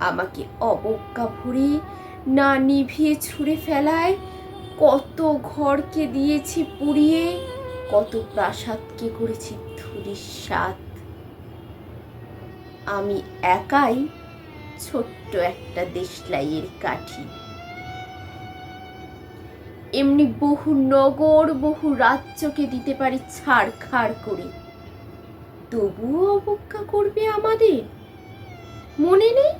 আমাকে অবজ্ঞা ভরে না নিভিয়ে ছুঁড়ে ফেলায়। কত ঘরকে দিয়েছি পুড়িয়ে, কত প্রাসাদকে করেছি ধুলির সাত আমি একাই ছোট্ট একটা দেশলাইয়ের কাঠি। এমনি বহু নগর, বহু রাজ্যকে দিতে পারি ছাড় খাড় করে। তবুও অবজ্ঞা করবে আমাদের? মনে নেই?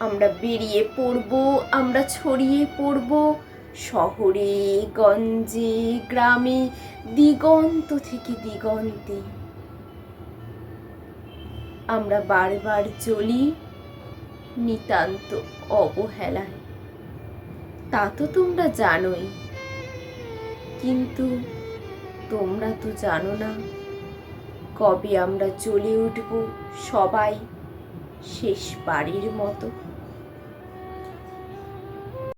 আমরা বেরিয়ে পড়ব, আমরা ছড়িয়ে পড়ব। শহরে, গঞ্জে, গ্রামে, দিগন্ত থেকে দিগন্তে। আমরা বারবার চলি নিতান্ত অবহেলায়। তা তো তোমরা জানোই। কিন্তু তোমরা তো জানো না কবে আমরা চলে উঠব সবাই। শেষ বাড়ির মতো।